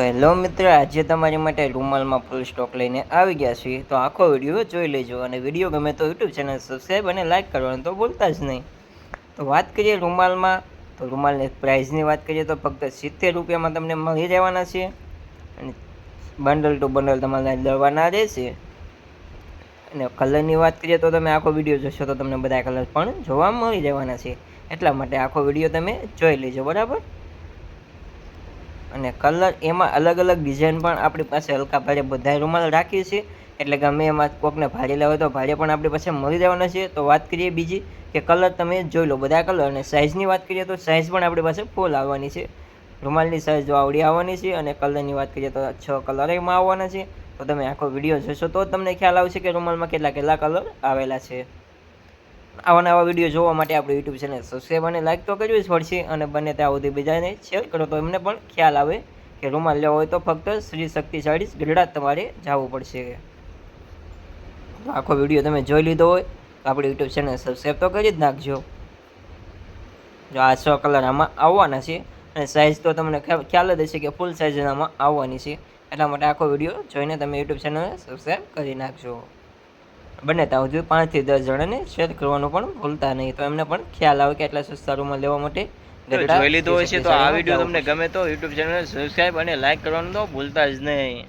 તો હેલો મિત્ર, આજે તમારી માટે રૂમાલમાં ફૂલ સ્ટોક લઈને આવી ગયા છીએ. તો આખો વીડિયો જોઈ લેજો અને વીડિયો ગમે તો યુટ્યુબ ચેનલ સબસ્ક્રાઈબ અને લાઇક કરવાનું તો ભૂલતા જ નહીં. તો વાત કરીએ રૂમાલમાં. તો રૂમાલની પ્રાઇસની વાત કરીએ તો ફક્ત સિત્તેર રૂપિયામાં તમને મળી રહેવાના છે. અને બંડલ ટુ બંડલ તમારે લેવાના રહેશે. અને કલરની વાત કરીએ તો તમે આખો વીડિયો જોશો તો તમને બધા કલર પણ જોવા મળી રહેવાના છે. એટલા માટે આખો વીડિયો તમે જોઈ લેજો, બરાબર? અને કલર એમાં અલગ અલગ ડિઝાઇન પણ આપણી પાસે હલકા ભારે બધા રૂમાલ રાખીએ છીએ. એટલે ગમે એમાં કોકને ભારે લેવા તો ભારે પણ આપણી પાસે મળી જવાના છે. તો વાત કરીએ બીજી કે કલર તમે જોઈ લો બધા કલર અને સાઇઝની વાત કરીએ તો સાઇઝ પણ આપણી પાસે ફૂલ આવવાની છે. રૂમાલની સાઇઝ જો આવડી આવવાની છે અને કલરની વાત કરીએ તો છ કલર એમાં આવવાના છે. તો તમે આખો વીડિયો જોશો તો તમને ખ્યાલ આવશે કે રૂમાલમાં કેટલા કેટલા કલર આવેલા છે. આવા નવા વીડિયો જોવા માટે આપણે યુટ્યુબ ચેનલ સબસ્ક્રાઈબ અને લાઈક તો કરવી જ પડશે અને બને ત્યાં સુધી બીજાને શેર કરો તો એમને પણ ખ્યાલ આવે કે રૂમાલ લેવો હોય તો ફક્ત શ્રી શક્તિશાળી ગઢડા તમારે જવું પડશે. આખો વીડિયો તમે જોઈ લીધો હોય તો આપણી યુટ્યુબ ચેનલ સબસ્ક્રાઈબ તો કરી જ નાખજો. જો આ છ કલર આમાં આવવાના છે અને સાઇઝ તો તમને ખ્યા- ખ્યાલ જ હશે કે ફૂલ સાઇઝ આમાં આવવાની છે. એટલા માટે આખો વીડિયો જોઈને તમે યુટ્યુબ ચેનલને સબસ્ક્રાઈબ કરી નાખજો. બંને ત્યાં સુધી પાંચથી દસ જણાને શેર કરવાનું પણ ભૂલતા નહીં. તો એમને પણ ખ્યાલ આવે કે એટલા સસ્તા રૂમમાં લેવા માટે જોઈ લીધું હશે તો આ વીડિયો તમને ગમે તો યુટ્યુબ ચેનલ સબસ્ક્રાઇબ અને લાઈક કરવાનું તો ભૂલતા જ નહીં.